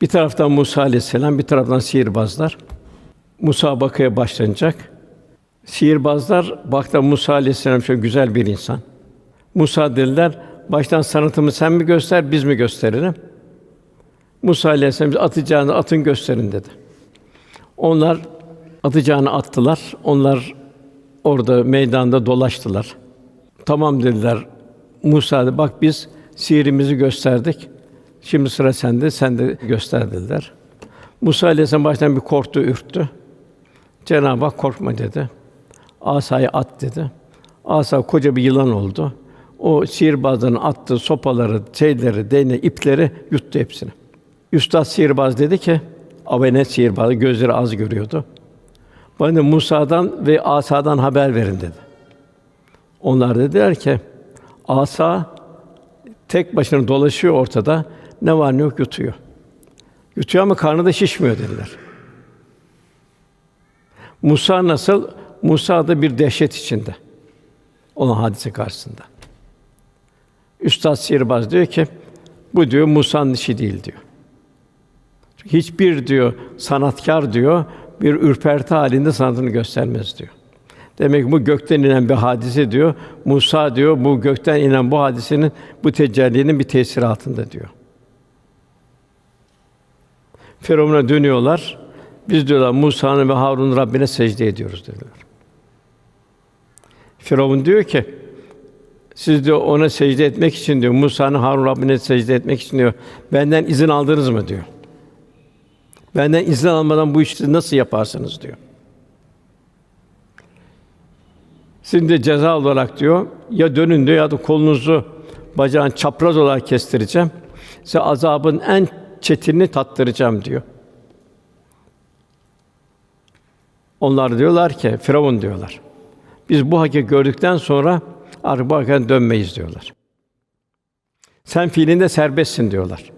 Bir taraftan Musa aleyhisselam, bir taraftan sihirbazlar. Musabakaya başlanacak. Sihirbazlar baktı Musa aleyhisselam şöyle güzel bir insan. Musa dediler, baştan sanatımı sen mi göster, biz mi gösterelim? Musa aleyhisselam "Biz atacağını atın gösterin dedi. Onlar atacağını attılar. Onlar orada meydanda dolaştılar. Tamam dediler. Musa dedi, bak biz sihirimizi gösterdik. Şimdi sıra sende, sen de göster dediler. Musa aleyhisselam baştan bir korktu, ürktü. Cenab-ı Hak korkma dedi. Asayı at dedi. Asa koca bir yılan oldu. O sihirbazların attığı sopaları, şeyleri, değne, ipleri yuttu hepsini. Üstad sihirbaz dedi ki, Avenet sihirbazı gözleri az görüyordu. Bana Musa'dan ve Asa'dan haber verin dedi. Onlar dediler ki, Asa tek başına dolaşıyor ortada. Ne var ne yok yutuyor. Yutuyor ama karnı da şişmiyor dediler. Musa nasıl? Musa da bir dehşet içinde. Onun hadise karşısında. Üstad sihirbaz diyor ki, bu diyor Musa'nın işi değil diyor. Hiçbir diyor sanatkar diyor bir ürperti halinde sanatını göstermez diyor. Demek ki bu gökten inen bir hadise diyor. Musa diyor bu gökten inen bu hadisenin bu tecellinin bir tesiri altında diyor. Firavun'a dönüyorlar. Biz diyorlar Musa'nın ve Harun'un Rabbine secde ediyoruz dediler. Firavun diyor ki siz diyor ona secde etmek için diyor Musa'nın Harun Rabbine secde etmek için diyor benden izin aldınız mı diyor. Benden izin almadan bu işi nasıl yaparsınız diyor. Sizin de ceza olarak diyor ya dönün diyor ya da kolunuzu bacağın çapraz olarak kestireceğim. Size azabın en çetinini tattıracağım diyor. Onlar diyorlar ki Firavun diyorlar. Biz bu hakikati gördükten sonra artık bu dönmeyiz diyorlar. Sen fiilinde serbestsin diyorlar.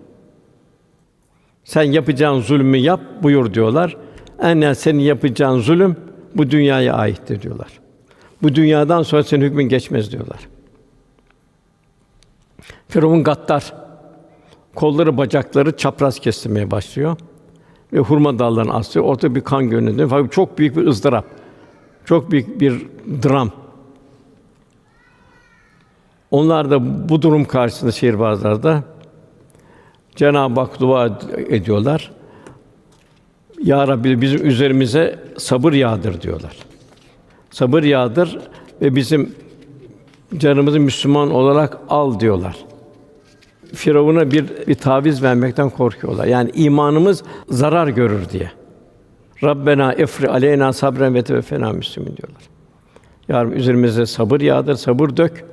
Sen yapacağın zulmü yap buyur diyorlar. En senin yapacağın zulüm bu dünyaya aittir diyorlar. Bu dünyadan sonra senin hükmün geçmez diyorlar. Firavun gaddar. Kolları, bacakları çapraz kestirmeye başlıyor ve hurma dallarını asıyor. Ortada bir kan görünüyor. Fakat çok büyük bir ızdırap. Çok büyük bir dram. Onlar da bu durum karşısında sihirbazlar da Cenab-ı Hak dua ediyorlar. Ya Rabbi bizim üzerimize sabır yağdır diyorlar. Sabır yağdır ve bizim canımızı Müslüman olarak al diyorlar. Firavun'a bir, bir taviz vermekten korkuyorlar. Yani imanımız zarar görür diye. Rabbena efri aleyna sabren ve teveffena müslümin diyorlar. Ya Rabbi üzerimize sabır yağdır, sabır dök.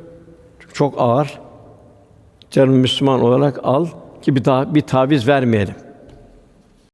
Çok ağır. Canım Müslüman olarak al ki bir daha bir taviz vermeyelim.